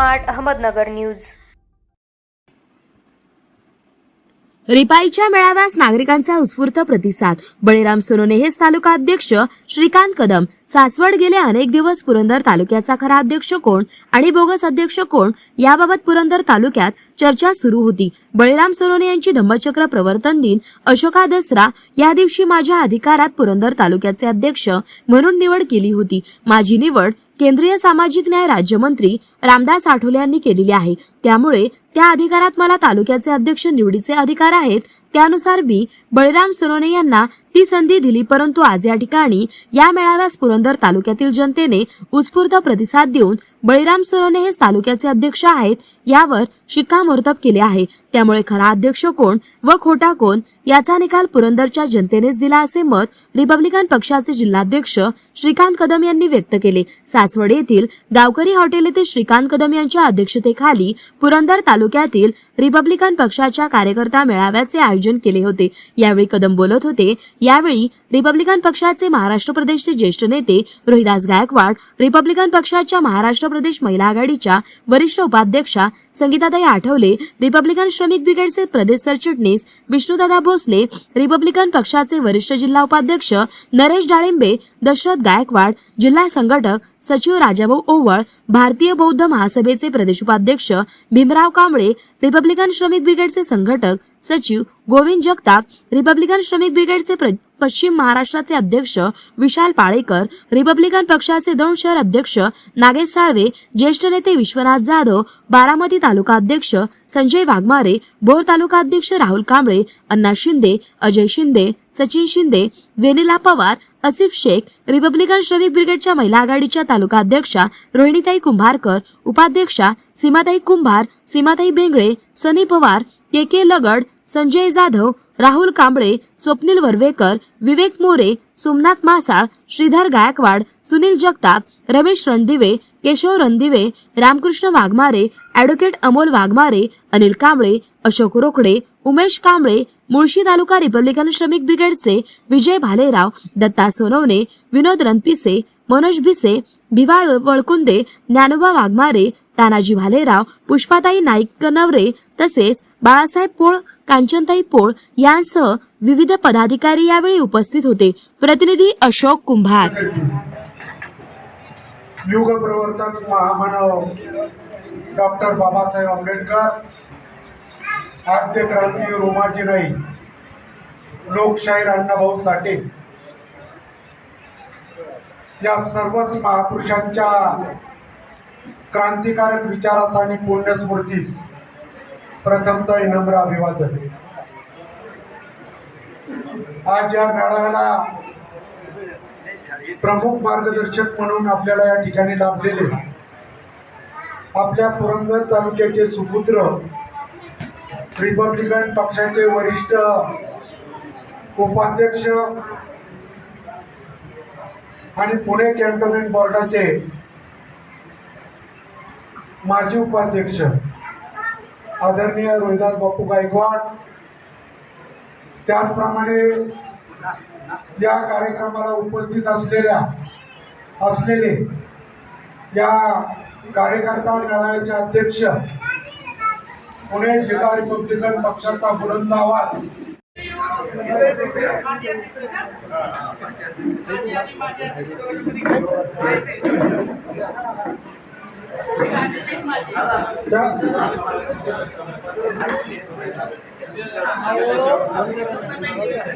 Smart Ahmednagar news. रिपाईच्या मेळाव्यास नागरिकांचा उत्स्फूर्त प्रतिसाद. बळीराम सोनोने हेच तालुका अध्यक्ष श्रीकांत कदम. सासवड गेले अनेक दिवस पुरंदर तालुक्याचा खरा अध्यक्ष कोण आणि बोगस अध्यक्ष कोण याबाबत पुरंदर तालुक्यात चर्चा सुरू होती. बळीराम सोनोने यांची धम्मचक्र प्रवर्तन दिन अशोका दसरा या दिवशी माझ्या अधिकारात पुरंदर तालुक्याचे अध्यक्ष म्हणून निवड केली होती. माझी निवड केंद्रीय सामाजिक न्याय राज्यमंत्री रामदास आठवले यांनी केलेली आहे. त्यामुळे त्या अधिकारात मला तालुक्याचे अध्यक्ष निवडीचे अधिकार आहेत त्यानुसार मी बळीराम सोनवणे यांना ती संधी दिली परंतु आज या ठिकाणी या मेळाव्यास पुरंदर तालुक्यातील जनतेने उत्स्फूर्त प्रतिसाद देऊन बळीराम सोनवणे हे तालुक्याचे अध्यक्ष आहेत यावर शिक्कामोर्तब केले आहे. त्यामुळे खरा अध्यक्ष कोण व खोटा कोण याचा निकाल पुरंदरच्या जनतेनेच दिला असे मत रिपब्लिकन पक्षाचे जिल्हाध्यक्ष श्रीकांत कदम यांनी व्यक्त केले. सासवड येथील गावकरी हॉटेल येथे श्रीकांत कदम यांच्या अध्यक्षतेखाली पुरंदर तालुक्यातील रिपब्लिकन पक्षाच्या कार्यकर्ता मेळाव्याचे आयोजन केले होते. यावेळी कदम बोलत होते. यावेळी रिपब्लिकन पक्षाचे महाराष्ट्र प्रदेशचे ज्येष्ठ नेते रोहिदास गायकवाड रिपब्लिकन पक्षाच्या महाराष्ट्र प्रदेश महिला आघाडीच्या वरिष्ठ उपाध्यक्षा संगीताताई आठवले रिपब्लिकन श्रमिक ब्रिगेडचे प्रदेश सरचिटणीस विष्णुदादा भोसले रिपब्लिकन पक्षाचे वरिष्ठ जिल्हा उपाध्यक्ष नरेश डाळिंबे दशरथ गायकवाड जिल्हा संघटक सचिव राजाभाऊ ओवळ भारतीय बौद्ध महासभेचे प्रदेश उपाध्यक्ष भीमराव कांबळे रिपब्लिकन श्रमिक ब्रिगेडचे संघटक सचिव गोविंद जगताप रिपब्लिकन श्रमिक ब्रिगेडचे प्र- पश्चिम महाराष्ट्राचे अध्यक्ष विशाल पाळेकर रिपब्लिकन पक्षाचे दोन शहर अध्यक्ष नागेश साळवे ज्येष्ठ नेते विश्वनाथ जाधव बारामती तालुका अध्यक्ष संजय वाघमारे भोर तालुका अध्यक्ष राहुल कांबळे अण्णा शिंदे अजय शिंदे सचिन शिंदे वेनिला पवार असिफ शेख रिपब्लिकन श्रमिक ब्रिगेडच्या महिला आघाडीच्या तालुका अध्यक्षा रोहिणीताई कुंभारकर उपाध्यक्षा सीमाताई कुंभार सीमाताई Bengale Sunny Pawar K K Lagad Sanjay Jadhav Rahul Kamble Swapnil Varvekar Vivek More Somnath Masal Shridhar Gaikwad Sunil Jagtap Ramesh Randive Keshav Randive Ramkrishna Waghmare advocate Amol Waghmare Anil Kamble Ashok Rokade Umesh Kamble Mulshi taluka republican Shramik ब्रिगेडचे विजय भालेराव दत्ता सोनवणे विनोद रणपिसे मनोज भिसे भिवाळ वळकुंदे ज्ञानोबा वाघमारे तानाजी भालेराव पुष्पाताई नाईक नवरे तसेच बाळासाहेब पोळ कांचनताई पोळ यांसह विविध पदाधिकारी यावेळी उपस्थित होते. प्रतिनिधी अशोक कुंभार. युग प्रवर्तक महामानव डॉक्टर बाबासाहेब आंबेडकर आद्य क्रांती रोमाजी नाईक लोकशाहीर अण्णाभाऊ साठे. या सर्वच महापुरुषांच्या क्रांतिकारक विचारास आणि पुण्यस्मृतीस प्रथमतः नम्र अभिवादन. आज या मेळाव्याला प्रमुख मार्गदर्शक म्हणून आपल्याला या ठिकाणी लाभलेले आपल्या पुरंदर तालुक्याचे सुपुत्र रिपब्लिकन पक्षाचे वरिष्ठ उपाध्यक्ष आणि पुणे कॅन्टोन्मेंट बोर्डाचे माजी उपाध्यक्ष. आदरणीय रोहिदास बापू गायकवाड त्याचप्रमाणे या कार्यक्रमाला उपस्थित असलेल्या असलेले या कार्यकर्ता मेळाव्याचे अध्यक्ष पुणे जिल्हा रिपब्लिकन पक्षाचा बुलंद आवाज.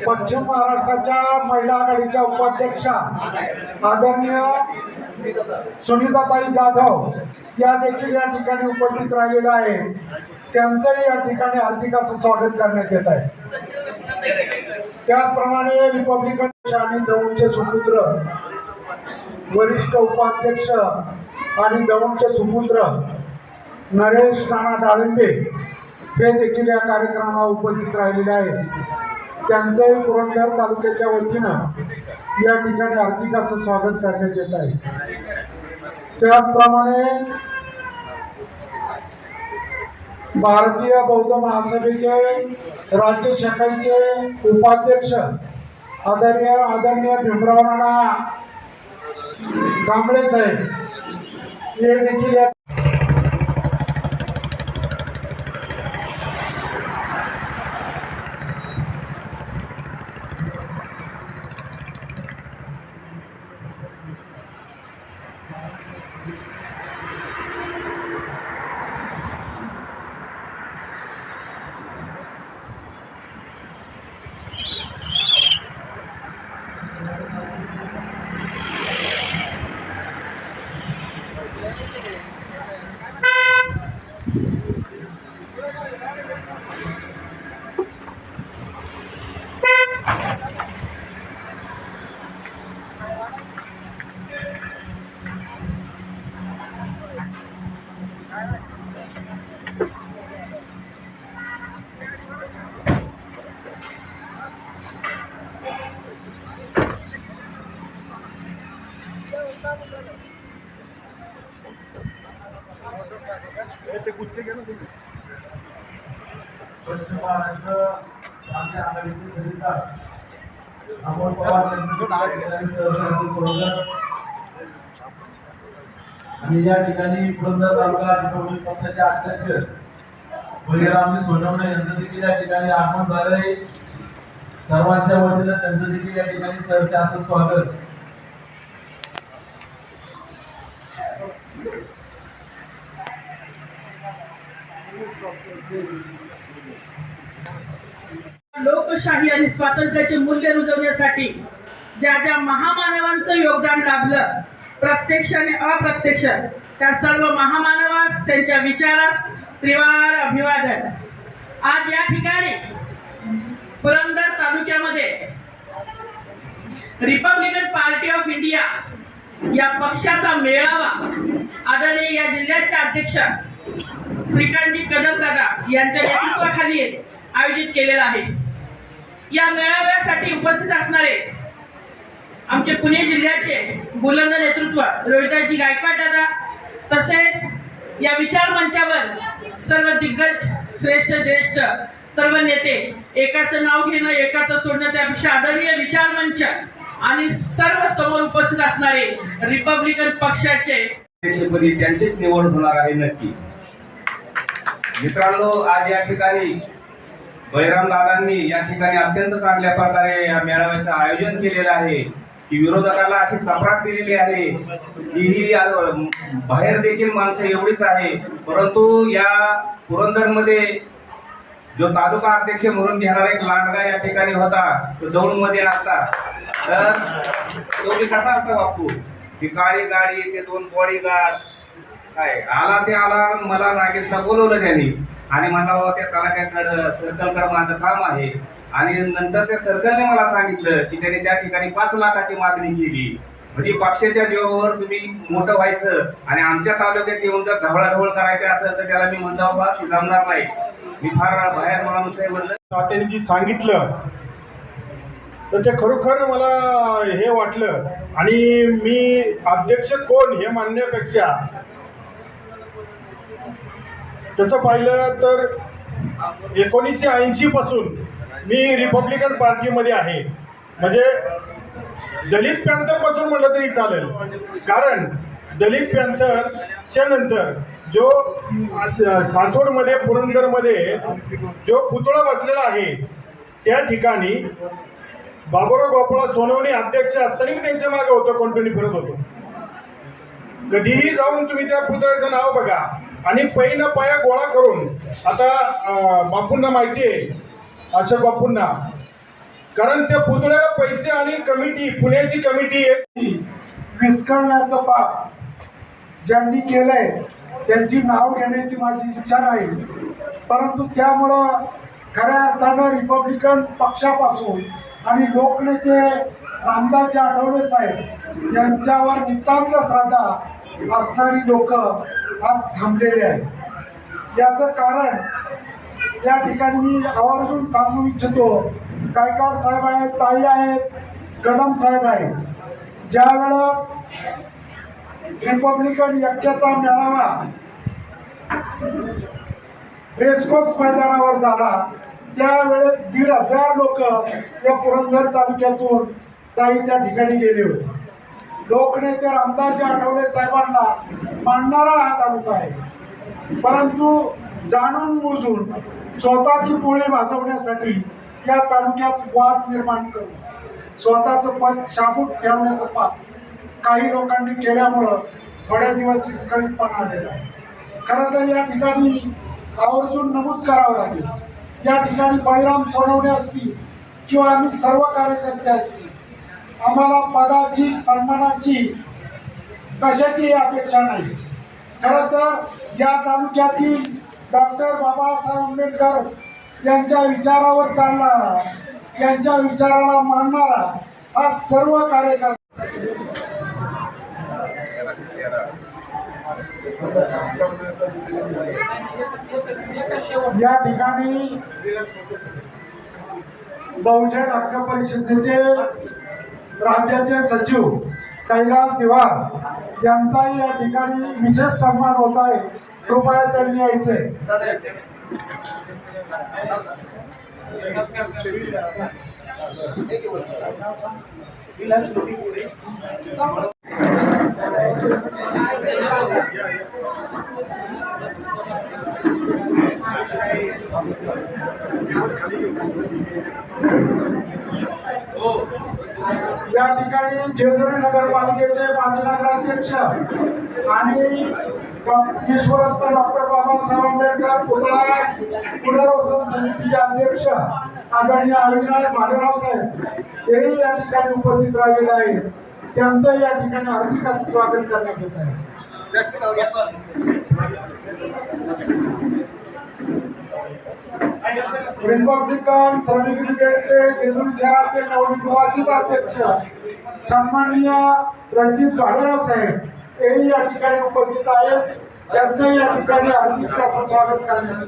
पश्चिम महाराष्ट्राच्या महिला आघाडीच्या उपाध्यक्षा आदरणीय सुनीताताई जाधव या देखील या ठिकाणी उपस्थित राहिलेल्या आहे त्यांचंही या ठिकाणी हार्दिक असं स्वागत करण्यात येत आहे. त्याचप्रमाणे रिपब्लिकन आणि दौंडचे सुपुत्र वरिष्ठ उपाध्यक्ष आणि दौंडचे सुपुत्र नरेश नाना डाळिंबे हे देखील या कार्यक्रमाला उपस्थित राहिलेले आहेत. त्यांचंही पुरंदर तालुक्याच्या वतीनं या ठिकाणी हार्दिक असं स्वागत करण्यात येत आहे. त्याचप्रमाणे भारतीय बौद्ध महासभेचे राज्य शाखांचे उपाध्यक्ष आदरणीय आदरणीय भीमराव राणा कांबळे साहेब हे देखील या स्वच्छ महाराष्ट्र आमच्या आघाडीचे खरेदीदार अमोल पवार आणि या ठिकाणी पुरंदर तालुका रिपब्लिक पक्षाचे अध्यक्ष बळीरामजी सोनवणे यांचं देखील या ठिकाणी आगमन झालंय. सर्वांच्या वतीनं त्यांचं देखील या ठिकाणी सरचे असं स्वागत. लोकशाही आणि स्वातंत्र्याचे मूल्य रुजवण्यासाठी ज्या ज्या महामानवांचं योगदान लाभलं प्रत्यक्ष आणि अप्रत्यक्ष त्या सर्व महामानवास त्यांच्या विचारास त्रिवार अभिवादन. आज या ठिकाणी पुरंदर तालुक्यामध्ये रिपब्लिकन पार्टी ऑफ इंडिया या पक्षाचा मेळावा आदरणीय या जिल्ह्याचे अध्यक्ष श्रीकांतजी कदम दादा यांच्या नेतृत्वाखाली आयोजित केलेला आहे. या मेळाव्यासाठी उपस्थित असणारे आमचे पुणे जिल्ह्याचे बुलंद नेतृत्व रोहिदासजी गायकवाड दादा तसेच या विचार मंचावर सर्व दिग्गज श्रेष्ठ ज्येष्ठ सर्व नेते एकाचं नाव घेणं एकाचं सोडणं त्यापेक्षा आदरणीय विचार मंच आणि सर्व समोर उपस्थित असणारे रिपब्लिकन पक्षाचे त्यांचीच निवड होणार आहे नक्की. मित्रांनो आज या ठिकाणी बळीराम दादांनी या ठिकाणी अत्यंत चांगल्या प्रकारे या मेळाव्याचं आयोजन केलेलं आहे. की विरोधकाला अशी चपराक दिलेली आहे की ही बाहेर देखील माणसं एवढीच आहे. परंतु या पुरंदरमध्ये जो तालुका अध्यक्ष म्हणून घेणारा एक लांडगा या ठिकाणी होता तो दौंडमध्ये असता. तर तो मी कसा असता बापू? ती काळी गाडी ते दोन बॉडी गार्ड काय? आला ते आला मला नागेशला बोलवलं त्यांनी. आणि मला बाबा त्या तलाट्याकडं सर्कलकडं माझं काम आहे. आणि नंतर त्या सर्कलने मला सांगितलं की त्याने त्या ठिकाणी पाच लाखाची मागणी केली. म्हणजे पक्षाच्या जीवावर तुम्ही मोठं व्हायचं आणि आमच्या तालुक्यात येऊन जर ढवळाढवळ करायचं असेल तर त्याला मी म्हणतो बाबा ती जमणार नाही. मी फार बाहेर माणूस आहे म्हणलं. त्याने जी सांगितलं तर ते खरोखर मला हे वाटलं. आणि मी अध्यक्ष कोण हे मानण्यापेक्षा तसं पाहिलं तर एकोणीसशे ऐंशी पासून मी रिपब्लिकन पार्टीमध्ये आहे. म्हणजे दलित पॅन्थरपासून म्हटलं तरी चालेल. कारण दलित पॅन्थरच्या नंतर जो सासवडमध्ये पुरंदरमध्ये जो पुतळा बसलेला आहे त्या ठिकाणी बाबुराव गोपाळा सोनवणे अध्यक्ष असताना मी त्यांच्या मागे होतो कंटिन्यू फिरत होतो. कधीही जाऊन तुम्ही त्या पुतळ्याचं नाव बघा. आणि पहिलं पाया गोळा करून आता बापूंना माहिती आहे अशोक बापूंना कारण त्या पुतळ्याला पैसे आणि कमिटी पुण्याची कमिटी आहे. विस्कळण्याचं पाप ज्यांनी केलंय त्यांची नाव घेण्याची माझी इच्छा नाही. परंतु त्यामुळं खऱ्या अर्थानं रिपब्लिकन पक्षापासून आणि लोकनेते रामदासजी आठवले साहेब यांच्यावर नितांत श्रद्धा असणारी लोक आज थांबलेले आहेत. याचं कारण त्या ठिकाणी मी आवर्जून सांगू इच्छितो. गायकवाड साहेब आहेत ताई आहेत कदम साहेब आहेत. ज्या वेळेस रिपब्लिकन यक्याचा मेळावा रेसकोर्स मैदानावर झाला त्यावेळेस दीड हजार लोक या पुरंदर तालुक्यातून ताई त्या ठिकाणी गेले होते. लोकनेते रामदासजी आठवले साहेबांना मानणारा हा तालुका आहे. परंतु जाणून बुजून स्वतःची पोळी भाजवण्यासाठी या तालुक्यात वाद निर्माण करून स्वतःचं पद शाबूत ठेवण्याचं पाप काही लोकांनी केल्यामुळं थोड्या दिवस विस्कळीतपणा आलेला आहे. खरं तर या ठिकाणी आवर्जून नमूद करावं लागेल. या ठिकाणी बळीराम सोडवणे असतील किंवा आम्ही सर्व कार्यकर्ते असतील आम्हाला पदाची सन्मानाची कशाची अपेक्षा नाही. खरं तर या तालुक्यातील डॉक्टर बाबासाहेब आंबेडकर यांच्या विचारावर चालणारा यांच्या विचाराला मानणारा हा सर्व कार्यकर्ता या ठिकाणी बहुजन हक्क परिषदेचे राज्याचे सचिव कैलास दिवार यांचाही या ठिकाणी विशेष सन्मान होत आहे. कृपया त्यांनी यायचे या ठिकाणी जेजुरी नगरपालिकेचे माजी नगराध्यक्ष आणि विश्वरत्न डॉक्टर बाबासाहेब आंबेडकर पुतळा पुनर्वसन समितीचे अध्यक्ष आदरणीय अविनाश भालेराव साहेब हेही या ठिकाणी उपस्थित राहिलेले आहेत. त्यांचं या ठिकाणी हार्दिक स्वागत करण्यात येत आहे. रिपब्लिकन श्रमिक ब्रिगेडचे जेजुरी शहराचे नवनिर्वाचित अध्यक्ष सन्माननीय रणजित भालेराव साहेब हेही या ठिकाणी उपस्थित आहेत. त्यांचं या ठिकाणी हार्दिक त्याचं स्वागत करण्यात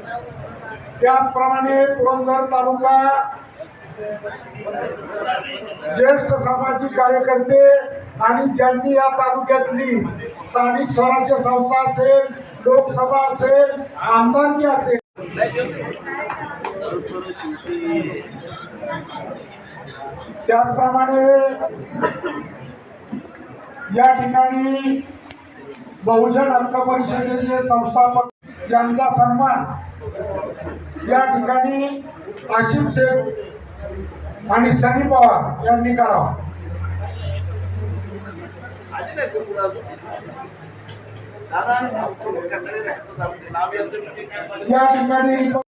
त्याचप्रमाणे पुरंदर तालुका ज्येष्ठ सामाजिक कार्यकर्ते आणि ज्यांनी या तालुक्यातली स्थानिक स्वराज्य संस्था असेल लोकसभा असेल आमदारकी असेल त्याचप्रमाणे या ठिकाणी बहुजन हक्क परिषदेचे संस्थापक यांचा सन्मान या ठिकाणी आशिफ शेख आणि सनी पवार यांनी करावा. या ठिकाणी